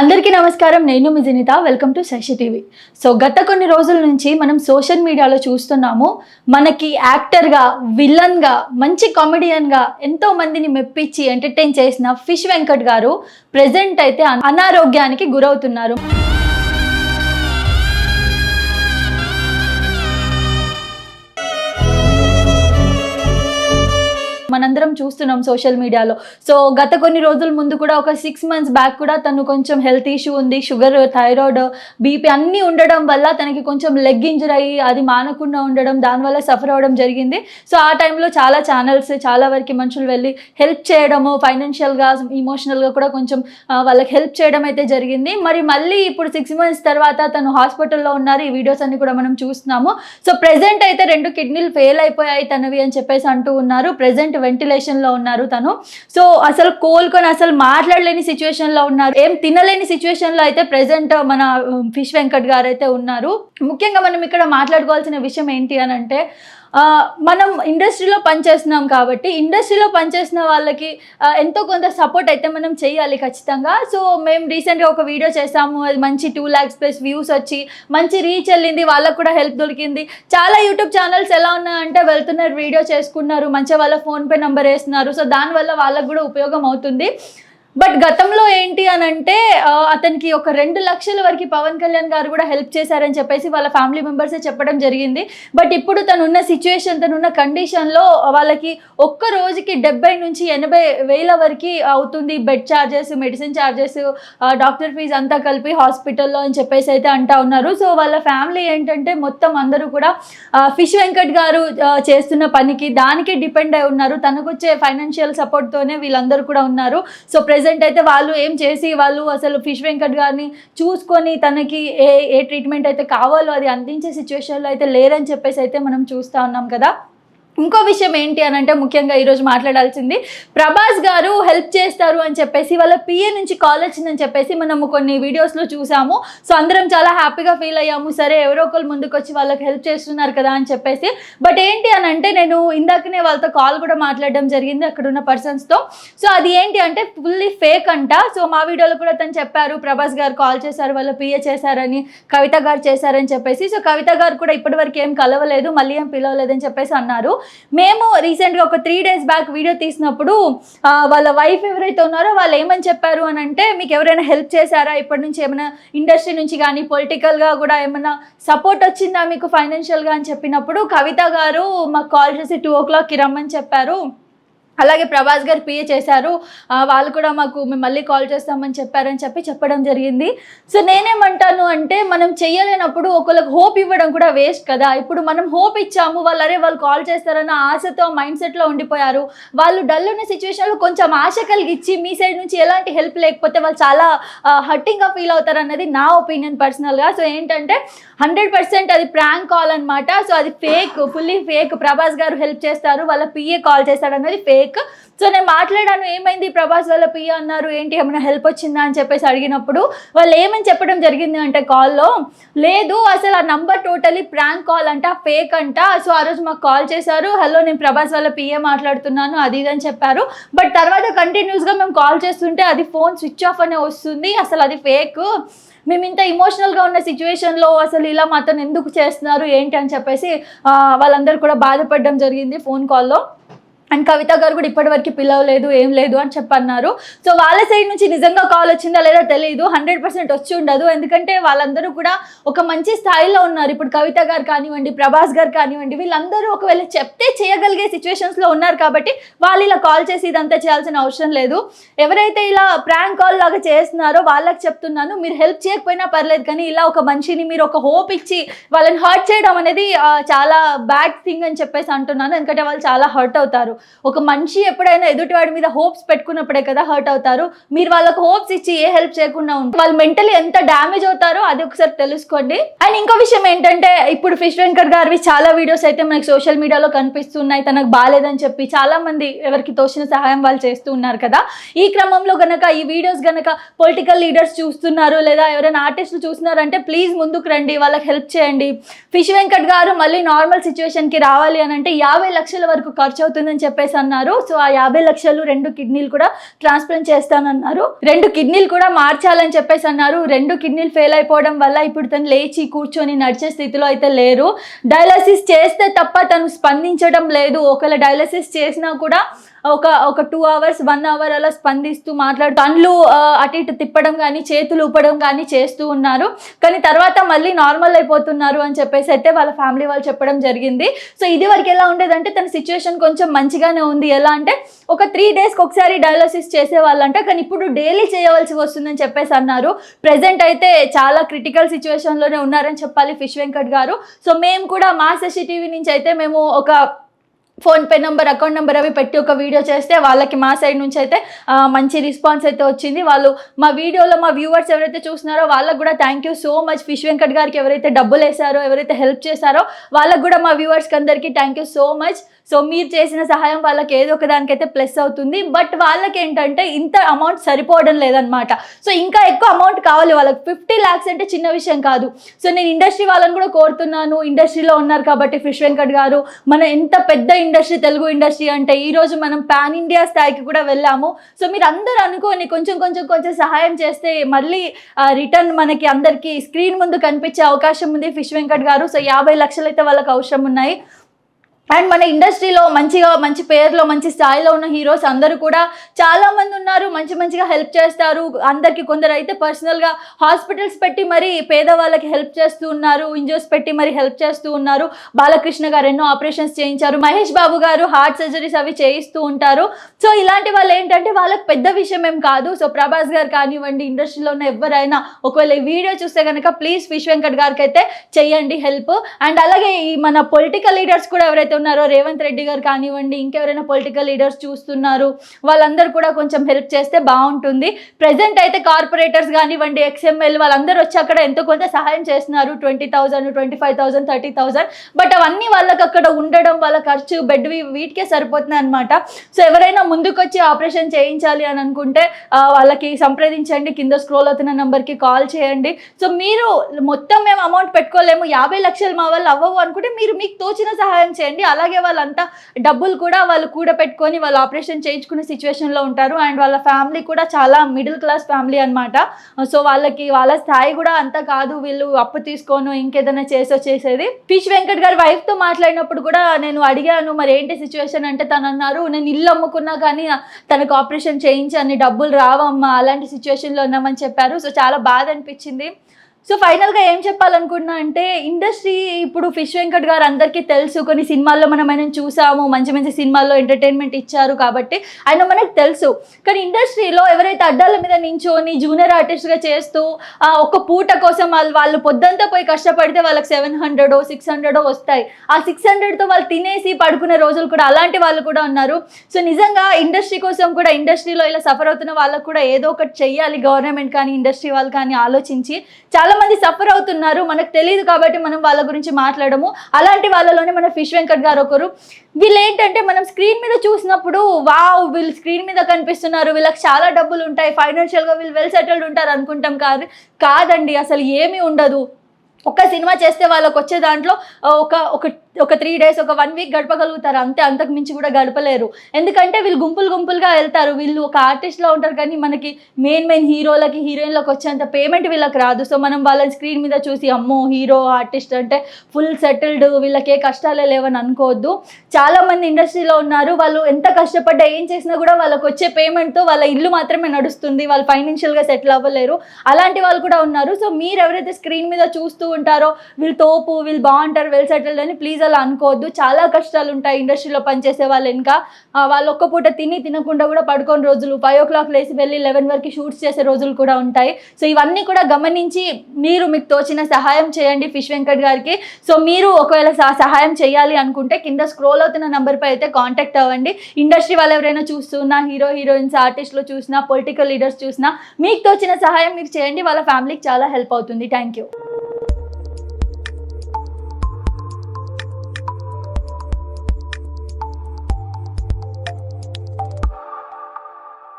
అందరికీ నమస్కారం. నేను మీ Janitha. Welcome to Sasi TV. So గత కొన్ని రోజుల నుంచి మనం సోషల్ మీడియాలో చూస్తున్నాము. మనకి యాక్టర్గా విలన్గా మంచి కామెడియన్గా ఎంతో మందిని మెప్పించి ఎంటర్టైన్ చేసిన ఫిష్ వెంకట్ గారు ప్రజెంట్ అయితే అనారోగ్యానికి గురవుతున్నారు. చూస్తున్నాం సోషల్ మీడియాలో. సో గత కొన్ని రోజుల ముందు కూడా ఒక సిక్స్ మంత్స్ బ్యాక్ కూడా తను కొంచెం హెల్త్ ఇష్యూ ఉంది షుగర్ థైరాయిడ్ బీపీ అన్నీ ఉండడం వల్ల తనకి కొంచెం లెగ్ ఇంజర్ అయ్యి అది మానకుండా ఉండడం దానివల్ల సఫర్ అవ్వడం జరిగింది. సో ఆ టైంలో చాలా ఛానల్స్ చాలా వరకు మనుషులు వెళ్ళి హెల్ప్ చేయడము ఫైనాన్షియల్గా ఇమోషనల్గా కూడా కొంచెం వాళ్ళకి హెల్ప్ చేయడం అయితే జరిగింది. మరి మళ్ళీ ఇప్పుడు సిక్స్ మంత్స్ తర్వాత తను హాస్పిటల్లో ఉన్నారు. ఈ వీడియోస్ అన్ని కూడా మనం చూస్తున్నాము. సో ప్రెసెంట్ అయితే రెండు కిడ్నీలు ఫెయిల్ అయిపోయాయి తనవి అని చెప్పేసి అంటూ ఉన్నారు. ప్రెసెంట్ సిచ్యువేషన్లో ఉన్నారు తను. సో అసలు కోలుకొని అసలు మాట్లాడలేని సిచ్యువేషన్లో ఉన్నారు. ఏం తినలేని సిచ్యువేషన్లో అయితే ప్రెసెంట్ మన ఫిష్ వెంకట్ గారు అయితే ఉన్నారు. ముఖ్యంగా మనం ఇక్కడ మాట్లాడుకోవాల్సిన విషయం ఏంటి అని అంటే మనం ఇండస్ట్రీలో పనిచేస్తున్నాం కాబట్టి ఇండస్ట్రీలో పనిచేసిన వాళ్ళకి ఎంతో కొంత సపోర్ట్ అయితే మనం చేయాలి ఖచ్చితంగా. సో మేము రీసెంట్గా ఒక వీడియో చేసాము. అది మంచి టూ ల్యాక్స్ ప్లస్ వ్యూస్ వచ్చి మంచి రీచ్ వెళ్ళింది. వాళ్ళకు కూడా హెల్ప్ దొరికింది. చాలా యూట్యూబ్ ఛానల్స్ ఎలా ఉన్నాయంటే వెళ్తున్నారు వీడియో చేసుకున్నారు మంచిగా వాళ్ళ ఫోన్పే నెంబర్ వేస్తున్నారు. సో దానివల్ల వాళ్ళకు కూడా ఉపయోగం అవుతుంది. బట్ గతంలో ఏంటి అని అంటే అతనికి ఒక రెండు లక్షల వరకు పవన్ కళ్యాణ్ గారు కూడా హెల్ప్ చేశారని చెప్పేసి వాళ్ళ ఫ్యామిలీ మెంబర్సే చెప్పడం జరిగింది. బట్ ఇప్పుడు తను ఉన్న సిచ్యువేషన్ తను ఉన్న కండిషన్లో వాళ్ళకి ఒక్క రోజుకి డెబ్బై నుంచి ఎనభై వేల వరకు అవుతుంది bed charges medicine charges doctor fees అంతా కలిపి హాస్పిటల్లో అని చెప్పేసి అయితే అంటా ఉన్నారు. సో వాళ్ళ ఫ్యామిలీ ఏంటంటే మొత్తం అందరూ కూడా ఫిష్ వెంకట్ గారు చేస్తున్న పనికి దానికి డిపెండ్ అయి ఉన్నారు. తనకు వచ్చే ఫైనాన్షియల్ సపోర్ట్తోనే వీళ్ళందరూ కూడా ఉన్నారు. సో ప్రెసెంట్ అయితే వాళ్ళు ఏం చేసి వాళ్ళు అసలు ఫిష్ వెంకట్ గారిని చూసుకొని తనకి ఏ ఏ ట్రీట్మెంట్ అయితే కావాలో అది అందించే సిచ్యువేషన్లో అయితే లేరని చెప్పేసి అయితే మనం చూస్తూ ఉన్నాం కదా. ఇంకో విషయం ఏంటి అని అంటే ముఖ్యంగా ఈరోజు మాట్లాడాల్సింది ప్రభాస్ గారు హెల్ప్ చేస్తారు అని చెప్పేసి వాళ్ళ పిఏ నుంచి కాల్ వచ్చిందని చెప్పేసి మనము కొన్ని వీడియోస్లో చూసాము. సో అందరం చాలా హ్యాపీగా ఫీల్ అయ్యాము. సరే ఎవరో ఒకరు ముందుకు వచ్చి వాళ్ళకి హెల్ప్ చేస్తున్నారు కదా అని చెప్పేసి. బట్ ఏంటి అని అంటే నేను ఇందాకనే వాళ్ళతో కాల్ కూడా మాట్లాడడం జరిగింది అక్కడ ఉన్న పర్సన్స్తో సో అది ఏంటి అంటే ఫుల్లీ ఫేక్ అంట. సో మా వీడియోలో కూడా తను చెప్పారు ప్రభాస్ గారు కాల్ చేశారు వాళ్ళ పిఏ చేశారని కవిత గారు చేశారని చెప్పేసి. సో కవిత గారు కూడా ఇప్పటివరకు ఏం కలవలేదు మళ్ళీ ఏం పిలవలేదని చెప్పేసి అన్నారు. మేము రీసెంట్గా ఒక త్రీ డేస్ బ్యాక్ వీడియో తీసినప్పుడు వాళ్ళ వైఫ్ ఎవరైతే ఉన్నారో వాళ్ళు ఏమని చెప్పారు అని అంటే మీకు ఎవరైనా హెల్ప్ చేశారా? ఇప్పటి నుంచి ఏమైనా ఇండస్ట్రీ నుంచి కానీ పొలిటికల్గా కూడా ఏమైనా సపోర్ట్ వచ్చిందా మీకు ఫైనాన్షియల్గా అని చెప్పినప్పుడు కవిత గారు మాకు కాల్ చేసి టూ ఓ క్లాక్కి రమ్మని చెప్పారు. అలాగే ప్రభాస్ గారు పిఏ చేశారు. వాళ్ళు కూడా మాకు మేము మళ్ళీ కాల్ చేస్తామని చెప్పారని చెప్పి చెప్పడం జరిగింది. సో నేనేమంటాను అంటే మనం చేయలేనప్పుడు ఒకళ్ళకి హోప్ ఇవ్వడం కూడా వేస్ట్ కదా. ఇప్పుడు మనం హోప్ ఇచ్చాము వాళ్ళు అరే వాళ్ళు కాల్ చేస్తారన్న ఆశతో మైండ్ సెట్లో ఉండిపోయారు. వాళ్ళు డల్ ఉన్న సిచ్యువేషన్లో కొంచెం ఆశ కలిగిచ్చి మీ సైడ్ నుంచి ఎలాంటి హెల్ప్ లేకపోతే వాళ్ళు చాలా హర్టింగ్గా ఫీల్ అవుతారు అన్నది నా ఒపీనియన్ పర్సనల్గా సో ఏంటంటే హండ్రెడ్ పర్సెంట్ అది ప్రాంక్ కాల్ అనమాట సో అది fake fully fake Prabhas garu help చేస్తారు వాళ్ళ పిఏ కాల్ చేస్తాడు అన్నది ఫేక్ సో నేను మాట్లాడాను ఏమైంది ప్రభాస్ వాళ్ళ పిఏ అన్నారు ఏంటి ఏమైనా హెల్ప్ వచ్చిందా అని చెప్పేసి అడిగినప్పుడు వాళ్ళు ఏమని చెప్పడం జరిగింది అంటే కాల్లో లేదు అసలు ఆ నంబర్ టోటలీ ప్రాంక్ కాల్ అంట ఫేక్ అంట. సో ఆ రోజు మాకు కాల్ చేశారు హలో నేను ప్రభాస్ వాళ్ళ పిఏ మాట్లాడుతున్నాను అది ఇది అని చెప్పారు. బట్ తర్వాత కంటిన్యూస్గా మేము కాల్ చేస్తుంటే అది ఫోన్ స్విచ్ ఆఫ్ అనే వస్తుంది అసలు అది ఫేక్ మేము ఇంత ఇమోషనల్గా ఉన్న సిచ్యువేషన్లో అసలు ఇలా మాత్రం ఎందుకు చేస్తున్నారు ఏంటి అని చెప్పేసి వాళ్ళందరూ కూడా బాధపడడం జరిగింది ఫోన్ కాల్లో అండ్ కవిత గారు కూడా ఇప్పటివరకు పిలవలేదు ఏం లేదు అని చెప్పన్నారు. సో వాళ్ళ సైడ్ నుంచి నిజంగా కాల్ వచ్చిందా లేదా తెలియదు హండ్రెడ్ పర్సెంట్ వచ్చి ఉండదు. ఎందుకంటే వాళ్ళందరూ కూడా ఒక మంచి స్థాయిలో ఉన్నారు. ఇప్పుడు కవిత గారు కానివ్వండి ప్రభాస్ గారు కానివ్వండి వీళ్ళందరూ ఒకవేళ చెప్తే చేయగలిగే సిచ్యువేషన్స్లో ఉన్నారు కాబట్టి వాళ్ళు ఇలా కాల్ చేసి ఇదంతా చేయాల్సిన అవసరం లేదు. ఎవరైతే ఇలా ప్రాంక్ కాల్ లాగా చేస్తున్నారో వాళ్ళకి చెప్తున్నాను మీరు హెల్ప్ చేయకపోయినా పర్లేదు కానీ ఇలా ఒక మనిషిని మీరు ఒక హోప్ ఇచ్చి వాళ్ళని హర్ట్ చేయడం అనేది చాలా బ్యాడ్ థింగ్ అని చెప్పేసి అంటున్నాను. ఎందుకంటే వాళ్ళు చాలా హర్ట్ అవుతారు. ఒక మనిషి ఎప్పుడైనా ఎదుటివాడి మీద హోప్స్ పెట్టుకున్నప్పుడే కదా హర్ట్ అవుతారు. మీరు వాళ్ళకు హోప్స్ ఇచ్చి ఏ హెల్ప్ చేయకుండా ఉంటారు వాళ్ళు మెంటలీ ఎంత డ్యామేజ్ అవుతారో అది ఒకసారి తెలుసుకోండి. అండ్ ఇంకో విషయం ఏంటంటే ఇప్పుడు ఫిష్ వెంకట్ గారివి చాలా వీడియోస్ అయితే మనకి సోషల్ మీడియాలో కనిపిస్తున్నాయి. తనకు బాగాలేదని చెప్పి చాలా మంది ఎవరికి తోచిన సహాయం వాళ్ళు చేస్తూ ఉన్నారు కదా. ఈ క్రమంలో గనక ఈ వీడియోస్ గనక పొలిటికల్ లీడర్స్ చూస్తున్నారు లేదా ఎవరైనా ఆర్టిస్టులు చూస్తున్నారంటే ప్లీజ్ ముందుకు రండి వాళ్ళకి హెల్ప్ చేయండి. ఫిష్ వెంకట్ గారు మళ్ళీ నార్మల్ సిచ్యువేషన్కి రావాలి అని అంటే యాభై లక్షల వరకు ఖర్చు అవుతుందని చెప్పేసి అన్నారు. సో ఆ యాభై లక్షలు రెండు కిడ్నీలు కూడా ట్రాన్స్ప్లాంట్ చేస్తానన్నారు. రెండు కిడ్నీలు కూడా మార్చాలని చెప్పేసి అన్నారు. రెండు కిడ్నీలు ఫెయిల్ అయిపోవడం వల్ల ఇప్పుడు తను లేచి కూర్చొని నడిచే స్థితిలో అయితే లేరు. డయాలసిస్ చేస్తే తప్ప తను స్పందించడం లేదు. ఒకవేళ డయాలసిస్ చేసినా కూడా ఒక ఒక టూ అవర్స్ వన్ అవర్ అలా స్పందిస్తూ మాట్లాడు పండ్లు అటు ఇటు తిప్పడం కానీ చేతులు ఊపడం కానీ చేస్తూ ఉన్నారు. కానీ తర్వాత మళ్ళీ నార్మల్ అయిపోతున్నారు అని చెప్పేసి అయితే వాళ్ళ ఫ్యామిలీ వాళ్ళు చెప్పడం జరిగింది. సో ఇది వరకు ఎలా ఉండేదంటే తన సిచ్యువేషన్ కొంచెం మంచి మంచిగానే ఉంది. ఎలా అంటే ఒక త్రీ డేస్కి ఒకసారి డయాలసిస్ చేసేవాళ్ళంట కానీ ఇప్పుడు డైలీ చేయవలసి వస్తుందని చెప్పేసి అన్నారు. ప్రెసెంట్ అయితే చాలా క్రిటికల్ సిచ్యువేషన్లోనే ఉన్నారని చెప్పాలి ఫిష్ వెంకట్ గారు. సో మేము కూడా మా శశి టీవీ నుంచి అయితే మేము ఒక ఫోన్పే నెంబర్ అకౌంట్ నెంబర్ అవి పెట్టి ఒక వీడియో చేస్తే వాళ్ళకి మా సైడ్ నుంచి అయితే మంచి రెస్పాన్స్ అయితే వచ్చింది. వాళ్ళు మా వీడియోలో మా వ్యూవర్స్ ఎవరైతే చూస్తున్నారో వాళ్ళకి కూడా thank you so much fish Venkat గారికి ఎవరైతే డబ్బులు వేశారో ఎవరైతే హెల్ప్ చేశారో వాళ్ళకి కూడా మా వ్యూవర్స్కి అందరికీ thank you so much so మీరు చేసిన సహాయం వాళ్ళకి ఏదో ఒక దానికైతే ప్లస్ అవుతుంది. బట్ వాళ్ళకి ఏంటంటే ఇంత అమౌంట్ సరిపోవడం లేదనమాట సో ఇంకా ఎక్కువ అమౌంట్ కావాలి వాళ్ళకి. ఫిఫ్టీ ల్యాక్స్ అంటే చిన్న విషయం కాదు. సో నేను ఇండస్ట్రీ వాళ్ళని కూడా కోరుతున్నాను. ఇండస్ట్రీలో ఉన్నారు కాబట్టి ఫిష్ వెంకట్ గారు. మన ఎంత పెద్ద ఇండస్ట్రీ తెలుగు ఇండస్ట్రీ అంటే ఈ రోజు మనం పాన్ ఇండియా స్థాయికి కూడా వెళ్ళాము. సో మీరు అందరూ అనుకోని కొంచెం కొంచెం కొంచెం సహాయం చేస్తే మళ్ళీ రిటర్న్ మనకి అందరికీ స్క్రీన్ ముందు కనిపించే అవకాశం ఉంది ఫిష్ వెంకట్ గారు. సో యాభై లక్షలు అయితే వాళ్ళకి అవసరం ఉన్నాయి. అండ్ మన ఇండస్ట్రీలో మంచిగా మంచి పేరులో మంచి స్థాయిలో ఉన్న హీరోస్ అందరూ కూడా చాలా మంది ఉన్నారు. మంచి మంచిగా హెల్ప్ చేస్తారు. అందరికి కొందరు అయితే పర్సనల్గా హాస్పిటల్స్ పెట్టి మరి పేదవాళ్ళకి హెల్ప్ చేస్తూ ఉన్నారు. ఇంజోస్ పెట్టి మరి హెల్ప్ చేస్తూ ఉన్నారు. బాలకృష్ణ గారు ఎన్నో ఆపరేషన్స్ చేయించారు. మహేష్ బాబు గారు హార్ట్ సర్జరీస్ అవి చేయిస్తూ ఉంటారు. సో ఇలాంటి వాళ్ళు ఏంటంటే వాళ్ళకి పెద్ద విషయం ఏం కాదు. సో ప్రభాస్ గారు కానివ్వండి ఇండస్ట్రీలో ఉన్న ఎవరైనా ఒకవేళ ఈ వీడియో చూస్తే కనుక ప్లీజ్ విష్ వెంకట్ గారికి అయితే చెయ్యండి హెల్ప్. అండ్ అలాగే ఈ మన పొలిటికల్ లీడర్స్ కూడా ఎవరైతే ఉన్నారో రేవంత్ రెడ్డి గారు కానివ్వండి ఇంకెవరైనా పొలిటికల్ లీడర్స్ చూస్తున్నారు వాళ్ళందరూ కూడా కొంచెం హెల్ప్ చేస్తే బాగుంటుంది. ప్రెసెంట్ అయితే కార్పొరేటర్స్ కానివ్వండి ఎక్స్ఎంఎల్ వాళ్ళందరూ వచ్చి అక్కడ ఎంతో కొంత సహాయం చేస్తున్నారు. Twenty thousand twenty five thousand thirty thousand but అవన్నీ వాళ్ళకి అక్కడ ఉండడం వాళ్ళ ఖర్చు బెడ్ వీటికే సరిపోతున్నాయి అనమాట సో ఎవరైనా ముందుకొచ్చి ఆపరేషన్ చేయించాలి అని అనుకుంటే వాళ్ళకి సంప్రదించండి. కింద స్క్రోల్ అవుతున్న నెంబర్కి కాల్ చేయండి. సో మీరు మొత్తం మేము అమౌంట్ పెట్టుకోలేము. యాభై లక్షలు మా వాళ్ళు అవ్వవు అనుకుంటే మీరు మీకు తోచిన సహాయం చేయండి. అలాగే వాళ్ళంతా డబ్బులు కూడా వాళ్ళు కూడా పెట్టుకొని వాళ్ళు ఆపరేషన్ చేయించుకునే సిచ్యువేషన్లో ఉంటారు. అండ్ వాళ్ళ ఫ్యామిలీ కూడా చాలా మిడిల్ క్లాస్ ఫ్యామిలీ అనమాట సో వాళ్ళకి వాళ్ళ స్థాయి కూడా అంత కాదు. వీళ్ళు అప్పు తీసుకోను ఇంకేదైనా చేసో చేసేది. పిచ్ వెంకట్ గారి వైఫ్తో తో మాట్లాడినప్పుడు కూడా నేను అడిగాను మరి ఏంటి సిచ్యువేషన్ అంటే తను అన్నారు నేను ఇల్లు అమ్ముకున్నా కానీ తనకు ఆపరేషన్ చేయించి అన్ని డబ్బులు రావమ్మా అలాంటి సిచ్యువేషన్లో ఉన్నామని చెప్పారు. సో చాలా బాధ అనిపించింది. సో ఫైనల్గా ఏం చెప్పాలనుకున్నా అంటే ఇండస్ట్రీ ఇప్పుడు ఫిష్ వెంకట్ గారు అందరికీ తెలుసు కొన్ని సినిమాల్లో మనం ఆయన చూసాము మంచి మంచి సినిమాల్లో ఎంటర్టైన్మెంట్ ఇచ్చారు కాబట్టి ఆయన మనకు తెలుసు. కానీ ఇండస్ట్రీలో ఎవరైతే అడ్డాల మీద నించోని జూనియర్ ఆర్టిస్ట్గా చేస్తూ ఒక పూట కోసం వాళ్ళు వాళ్ళు పొద్దంతా పోయి కష్టపడితే వాళ్ళకి సెవెన్ హండ్రెడో సిక్స్ హండ్రెడో వస్తాయి. ఆ సిక్స్ హండ్రెడ్తో వాళ్ళు తినేసి పడుకునే రోజులు కూడా అలాంటి వాళ్ళు కూడా ఉన్నారు. సో నిజంగా ఇండస్ట్రీ కోసం కూడా ఇండస్ట్రీలో ఇలా సఫర్ అవుతున్న వాళ్ళకు కూడా ఏదో ఒకటి చెయ్యాలి గవర్నమెంట్ కానీ ఇండస్ట్రీ వాళ్ళు కానీ ఆలోచించి చాలా మంది సఫర్ అవుతున్నారు. మనకు తెలియదు కాబట్టి మనం వాళ్ళ గురించి మాట్లాడము. అలాంటి వాళ్ళలోనే మన ఫిష్ వెంకట్ గారు ఒకరు. వీళ్ళు ఏంటంటే మనం స్క్రీన్ మీద చూసినప్పుడు వావ్ వీళ్ళు స్క్రీన్ మీద కనిపిస్తున్నారు. వీళ్ళకి చాలా డబ్బులు ఉంటాయి. ఫైనాన్షియల్గా వీళ్ళు వెల్ సెటిల్డ్ ఉంటారు అనుకుంటాం కాదు కాదండి అసలు ఏమీ ఉండదు. ఒక సినిమా చేస్తే వాళ్ళకి వచ్చే దాంట్లో ఒక ఒక ఒక త్రీ డేస్ ఒక వన్ వీక్ గడపగలుగుతారు. అంతే అంతకు మించి కూడా గడపలేరు. ఎందుకంటే వీళ్ళు గుంపులు గుంపులుగా వెళ్తారు. వీళ్ళు ఒక ఆర్టిస్ట్లో ఉంటారు కానీ మనకి మెయిన్ మెయిన్ హీరోలకి హీరోయిన్లకు వచ్చేంత పేమెంట్ వీళ్ళకి రాదు. సో మనం వాళ్ళని స్క్రీన్ మీద చూసి అమ్మో హీరో ఆర్టిస్ట్ అంటే ఫుల్ సెటిల్డ్ వీళ్ళకి ఏ కష్టాలే లేవని అనుకోవద్దు. చాలా మంది ఇండస్ట్రీలో ఉన్నారు. వాళ్ళు ఎంత కష్టపడ్డా ఏం చేసినా కూడా వాళ్ళకి వచ్చే పేమెంట్తో వాళ్ళ ఇల్లు మాత్రమే నడుస్తుంది. వాళ్ళు ఫైనాన్షియల్గా సెటిల్ అవ్వలేరు. అలాంటి వాళ్ళు కూడా ఉన్నారు. సో మీరు ఎవరైతే స్క్రీన్ మీద చూస్తూ ఉంటారో వీళ్ళు తోపు వీళ్ళు బాగుంటారు వెల్ సెటిల్డ్ అని ప్లీజ్ అలా అనుకోవద్దు. చాలా కష్టాలు ఉంటాయి ఇండస్ట్రీలో పనిచేసే వాళ్ళు ఇంకా వాళ్ళు ఒక్క పూట తిని తినకుండా కూడా పడుకోని రోజులు. ఫైవ్ ఓ క్లాక్ లేసి వెళ్ళి లెవెన్ వరకు షూట్స్ చేసే రోజులు కూడా ఉంటాయి. సో ఇవన్నీ కూడా గమనించి మీరు మీకు తోచిన సహాయం చేయండి ఫిష్ వెంకట్ గారికి. సో మీరు ఒకవేళ సహాయం చేయాలి అనుకుంటే కింద స్క్రోల్ అవుతున్న నెంబర్పై అయితే కాంటాక్ట్ అవ్వండి. ఇండస్ట్రీ వాళ్ళు ఎవరైనా చూస్తున్నా హీరో హీరోయిన్స్ ఆర్టిస్టులు చూసినా పొలిటికల్ లీడర్స్ చూసినా మీకు తోచిన సహాయం మీరు చేయండి. వాళ్ళ ఫ్యామిలీకి చాలా హెల్ప్ అవుతుంది. Thank you